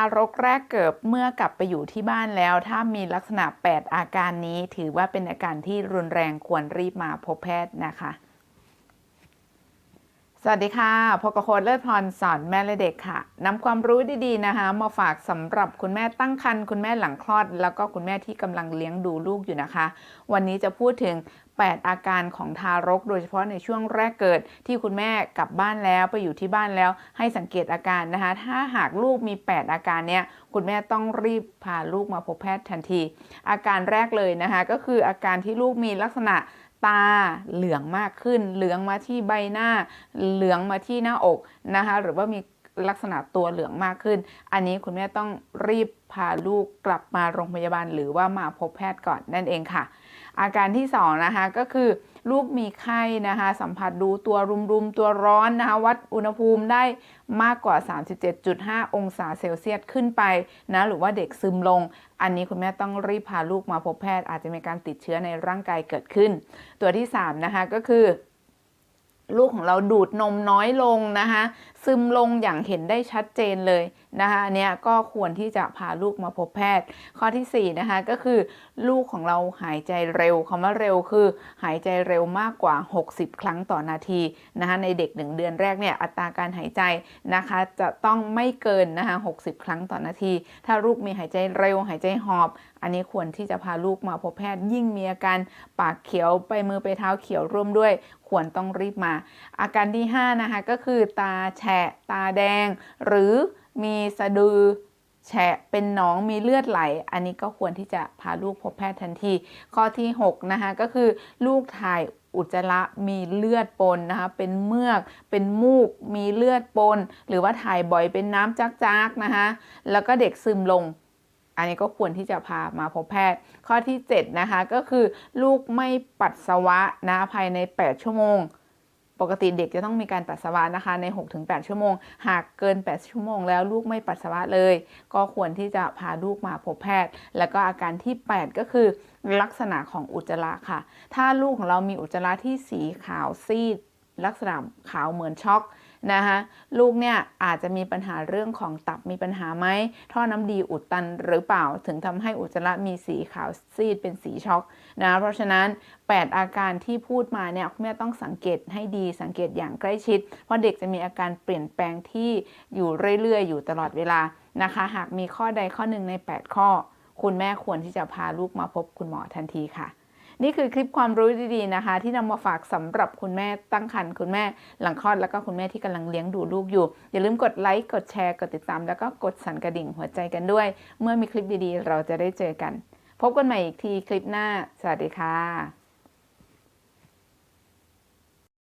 ารกแรกเกิดเมื่อกลับไปอยู่ที่บ้านแล้ว ถ้ามีลักษณะ 8 อาการนี้ ถือว่าเป็นอาการที่รุนแรงควรรีบมาพบแพทย์นะคะ สวัสดีค่ะพกโคดเลิศพรสอนแม่และเด็กค่ะนำความรู้ดีๆนะคะ มาฝากสำหรับคุณแม่ตั้งครรภ์คุณแม่หลังคลอด แล้วก็คุณแม่ที่กำลังเลี้ยงดูลูกอยู่นะคะ วันนี้จะพูดถึง 8 อาการของทารก โดยเฉพาะในช่วงแรกเกิดที่คุณแม่กลับบ้านแล้วไปอยู่ที่บ้านแล้วให้สังเกตอาการนะคะ ถ้าหากลูกมี 8 อาการเนี้ยคุณแม่ต้องรีบพาลูกมาพบแพทย์ทันที อาการแรกเลยนะคะก็คืออาการที่ลูกมีลักษณะตาเหลืองมากขึ้น เหลืองมาที่ใบหน้า เหลืองมาที่หน้าอกนะคะหรือว่ามีลักษณะตัวเหลืองมากขึ้น อันนี้คุณแม่ต้องรีบพาลูกกลับมาโรงพยาบาล หรือว่ามาพบแพทย์ก่อนนั่นเองค่ะ อาการที่สองนะคะก็คือลูกมีไข้นะคะสัมผัสดูตัวรุมๆ ตัวร้อนนะคะวัดอุณหภูมิได้มากกว่า 37.5 องศาเซลเซียสขึ้นไปนะหรือว่าเด็กซึมลง อันนี้คุณแม่ต้องรีบพาลูกมาพบแพทย์ อาจจะมีการติดเชื้อในร่างกายเกิดขึ้น ตัวที่ 3 นะคะก็คือ ลูกของเราดูดนมน้อยลงนะคะซึมลงอย่างเห็นได้ชัดเจนเลยนะคะเนี้ยก็ควรที่จะพาลูกมาพบแพทย์ ข้อที่4นะคะก็คือ ลูกของเราหายใจเร็วคำว่าเร็วคือ หายใจเร็วมากกว่า 60 ครั้งต่อนาทีนะคะในเด็ก 1 เดือนแรกเนี่ยอัตราการหายใจนะคะจะต้องไม่เกินนะคะ60 ครั้งต่อนาที ถ้าลูกมีหายใจเร็ว หายใจหอบ อันนี้ควรที่จะพาลูกมาพบแพทย์ยิ่งมีอาการปากเขียวไปมือไปเท้าเขียวร่วมด้วย ควรต้องรีบมาอาการที่ 5 นะคะ ก็คือตาแฉะ ตาแดง หรือมีสะดือแฉะเป็นหนองมีเลือดไหล อันนี้ก็ควรที่จะพาลูกพบแพทย์ทันที ข้อที่ 6 นะคะ ก็คือลูกถ่ายอุจจาระมีเลือดปนนะคะ เป็นเมือก เป็นมูก มีเลือดปน หรือว่าถ่ายบ่อยเป็นน้ำจักๆนะคะ แล้วก็เด็กซึมลง อันนี้ก็ควรที่จะพามาพบแพทย์ ข้อที่ 7 นะคะ ก็คือลูกไม่ปัสสาวะนะภายใน 8 ชั่วโมง ปกติเด็กจะต้องมีการปัสสาวะนะคะใน 6-8 ชั่วโมง หากเกิน 8 ชั่วโมง แล้วลูกไม่ปัสสาวะเลย ก็ควรที่จะพาลูกมาพบแพทย์ แล้วก็อาการที่ 8 ก็คือลักษณะของอุจจาระค่ะ ถ้าลูกของเรามีอุจจาระที่สีขาวซีด ลักษณะขาวเหมือนช็อก นะคะลูกเนี่ยอาจจะมีปัญหาเรื่องของตับมีปัญหาไหมท่อน้ำดีอุดตันหรือเปล่า ถึงทำให้อุจจาระมีสีขาวซีดเป็นสีช็อกนะเพราะฉะนั้น 8 อาการที่พูดมาเนี่ยคุณแม่ต้องสังเกตให้ดีสังเกตอย่างใกล้ชิด เพราะเด็กจะมีอาการเปลี่ยนแปลงที่อยู่เรื่อยๆ อยู่ตลอดเวลานะคะ หากมีข้อใดข้อหนึ่งใน 8 ข้อ คุณแม่ควรที่จะพาลูกมาพบคุณหมอทันทีค่ะ นี่คือคลิปความรู้ดีๆนะคะ ที่นำมาฝากสำหรับคุณแม่ตั้งครรภ์คุณแม่หลังคลอดแล้วก็คุณแม่ที่กำลังเลี้ยงดูลูกอยู่ อย่าลืมกดไลค์กดแชร์กดติดตาม แล้วก็กดสั่นกระดิ่งหัวใจกันด้วย เมื่อมีคลิปดีๆ เราจะได้เจอกัน พบกันใหม่อีกทีคลิปหน้า สวัสดีค่ะ